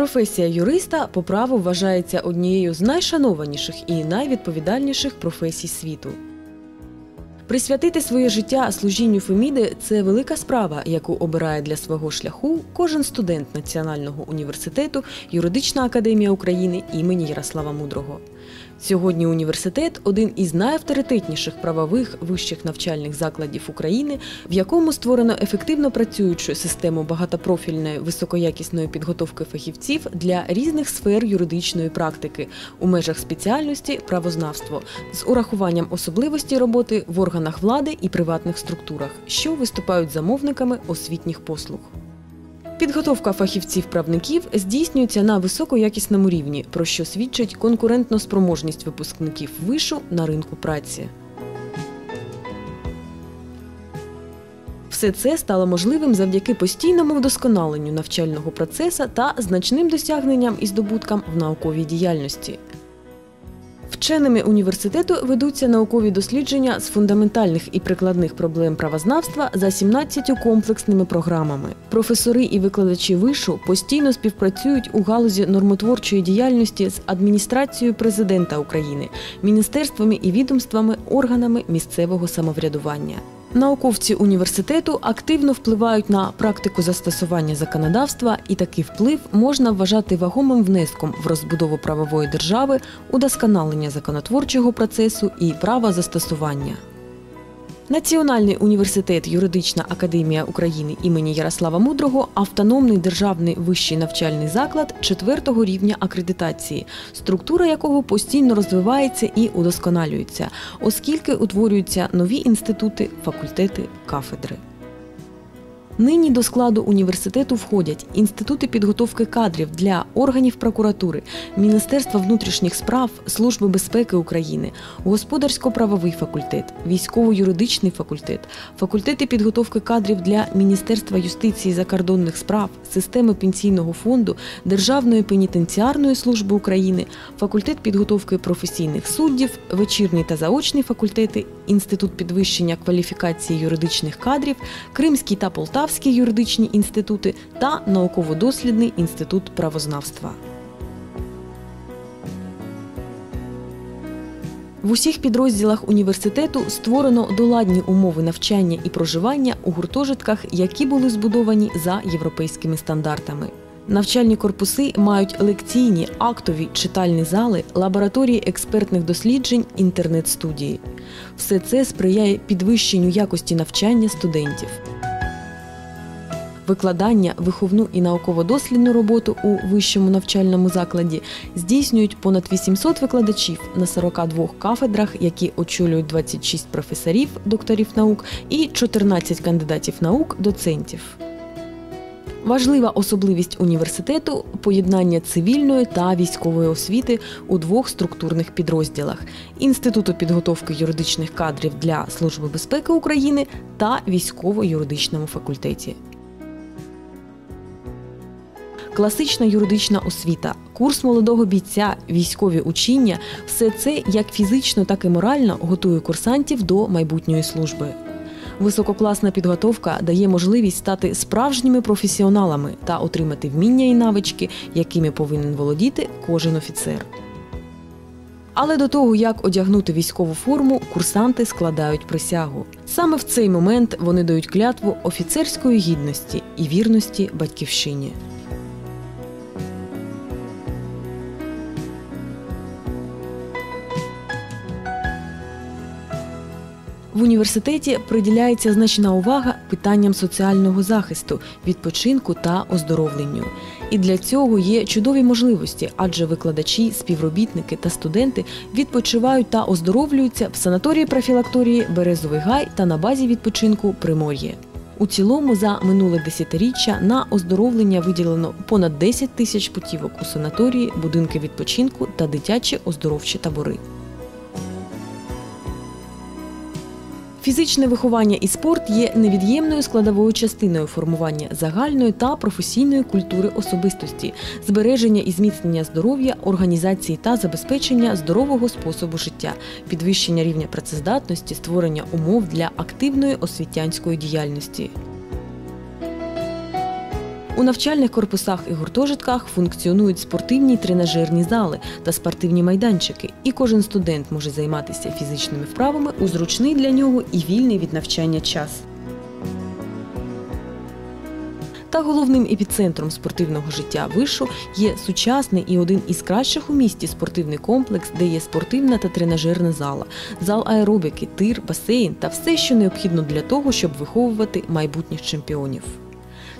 Професія юриста по праву вважається однією з найшанованіших і найвідповідальніших професій світу. Присвятити своє життя служінню Феміди це велика справа, яку обирає для свого шляху кожен студент Національного університету Юридична академія України імені Ярослава Мудрого. Сьогодні університет один із найавторитетніших правових вищих навчальних закладів України, в якому створено ефективно працюючу систему багатопрофільної високоякісної підготовки фахівців для різних сфер юридичної практики у межах спеціальності правознавство з урахуванням особливості роботи в органах влади і приватних структурах, що виступають замовниками освітніх послуг. Підготовка фахівців-правників здійснюється на високоякісному рівні, про що свідчить конкурентно спроможність випускників вишу на ринку праці. Все це стало можливим завдяки постійному вдосконаленню навчального процесу та значним досягненням і здобуткам в науковій діяльності. Вченими університету ведуться наукові дослідження з фундаментальних і прикладних проблем правознавства за 17 комплексними програмами. Професори і викладачі вишу постійно співпрацюють у галузі нормотворчої діяльності з адміністрацією президента України, міністерствами і відомствами, органами місцевого самоврядування. Науковці університету активно впливають на практику застосування законодавства, і такий вплив можна вважати вагомим внеском в розбудову правової держави, удосконалення законотворчого процесу і права застосування. Національний університет Юридична академія України імені Ярослава Мудрого автономний державний вищий навчальний заклад четвертого рівня акредитації, структура якого постійно розвивається і удосконалюється, оскільки утворюються нові інститути, факультети, кафедри. Нині до складу університету входять інститути підготовки кадрів для органів прокуратури, Міністерства внутрішніх справ, Служби безпеки України, господарсько-правовий факультет, військово-юридичний факультет, факультети підготовки кадрів для Міністерства юстиції закордонних справ, системи пенсійного фонду, Державної пенітенціарної служби України, факультет підготовки професійних суддів, вечірні та заочні факультети, інститут підвищення кваліфікації юридичних кадрів, Кримський та Полтавський юридичні інститути та науково-дослідний інститут правознавства. В усіх підрозділах університету створено доладні умови навчання і проживання у гуртожитках, які були збудовані за європейськими стандартами. Навчальні корпуси мають лекційні, актові читальні зали, лабораторії експертних досліджень, інтернет-студії. Все це сприяє підвищенню якості навчання студентів. Викладання, виховну і науково-дослідну роботу у вищому навчальному закладі здійснюють понад 800 викладачів на 42 кафедрах, які очолюють 26 професорів, докторів наук і 14 кандидатів наук, доцентів. Важлива особливість університету поєднання цивільної та військової освіти у двох структурних підрозділах Інституту підготовки юридичних кадрів для Служби безпеки України та військово-юридичному факультеті. Класична юридична освіта, курс молодого бійця, військові учіння все це як фізично, так і морально готує курсантів до майбутньої служби. Висококласна підготовка дає можливість стати справжніми професіоналами та отримати вміння і навички, якими повинен володіти кожен офіцер. Але до того, як одягнути військову форму, курсанти складають присягу. Саме в цей момент вони дають клятву офіцерської гідності і вірності батьківщині. В університеті приділяється значна увага питанням соціального захисту, відпочинку та оздоровленню. І для цього є чудові можливості, адже викладачі, співробітники та студенти відпочивають та оздоровлюються в санаторії профілакторії Березовий гай та на базі відпочинку Примор'я. У цілому за минуле десятиріччя на оздоровлення виділено понад 10 тисяч путівок у санаторії, будинки відпочинку та дитячі оздоровчі табори. Фізичне виховання і спорт є невід'ємною складовою частиною формування загальної та професійної культури особистості, збереження і зміцнення здоров'я, організації та забезпечення здорового способу життя, підвищення рівня працездатності, створення умов для активної освітянської діяльності. У навчальних корпусах і гуртожитках функціонують спортивні тренажерні зали та спортивні майданчики, і кожен студент може займатися фізичними вправами у зручний для нього і вільний від навчання час. Та головним епіцентром спортивного життя вишу є сучасний і один із кращих у місті спортивний комплекс, де є спортивна та тренажерна зала, зал аеробіки, тир, басейн та все, що необхідно для того, щоб виховувати майбутніх чемпіонів.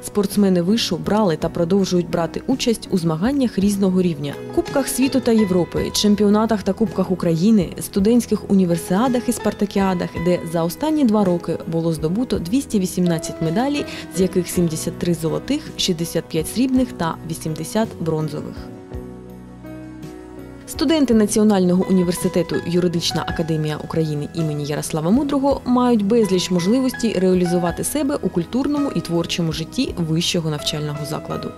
Спортсмени вишу брали та продовжують брати участь у змаганнях різного рівня: Кубках світу та Європи, чемпіонатах та Кубках України, студентських універсіадах і спартакіадах, де за останні два роки було здобуто 218 медалей, з яких 73 золотих, 65 срібних та 80 бронзових. Студенти Національного університету Юридична академія України імені Ярослава Мудрого мають безліч можливостей реалізувати себе у культурному і творчому житті вищого навчального закладу.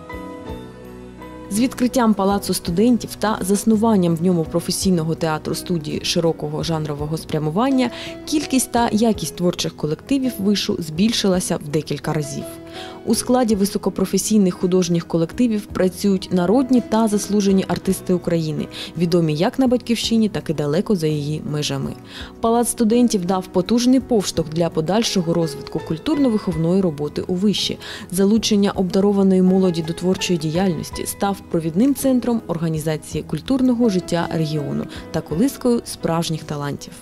З відкриттям палацу студентів та заснуванням в ньому професійного театру студії широкого жанрового спрямування кількість та якість творчих колективів вишу збільшилася в декілька разів. У складі високопрофесійних художніх колективів працюють народні та заслужені артисти України, відомі як на батьківщині, так і далеко за її межами. Палац студентів дав потужний повштовх для подальшого розвитку культурно-виховної роботи у виші, залучення обдарованої молоді до творчої діяльності став провідним центром організації культурного життя регіону та колискою справжніх талантів.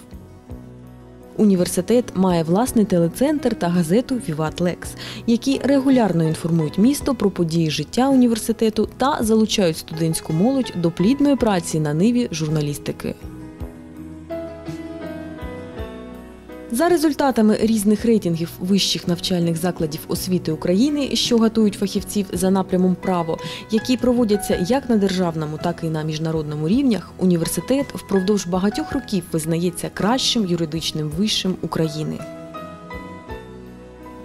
Університет має власний телецентр та газету Віват Лекс, які регулярно інформують місто про події життя університету та залучають студентську молодь до плідної праці на ниві журналістики. За результатами різних рейтингів вищих навчальних закладів освіти України, що готують фахівців за напрямом право, які проводяться як на державному, так і на міжнародному рівнях, університет впродовж багатьох років визнається кращим юридичним вишим України.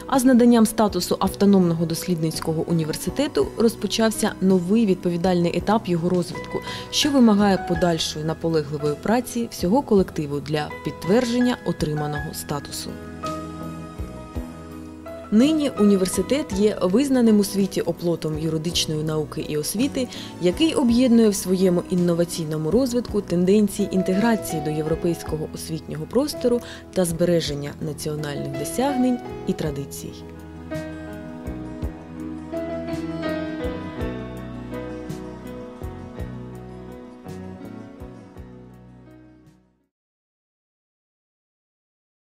А з наданням статусу автономного дослідницького університету розпочався новий відповідальний етап його розвитку, що вимагає подальшої наполегливої праці всього колективу для підтвердження отриманого статусу. Нині університет є визнаним у світі оплотом юридичної науки і освіти, який об'єднує в своєму інноваційному розвитку тенденції інтеграції до європейського освітнього простору та збереження національних досягнень і традицій.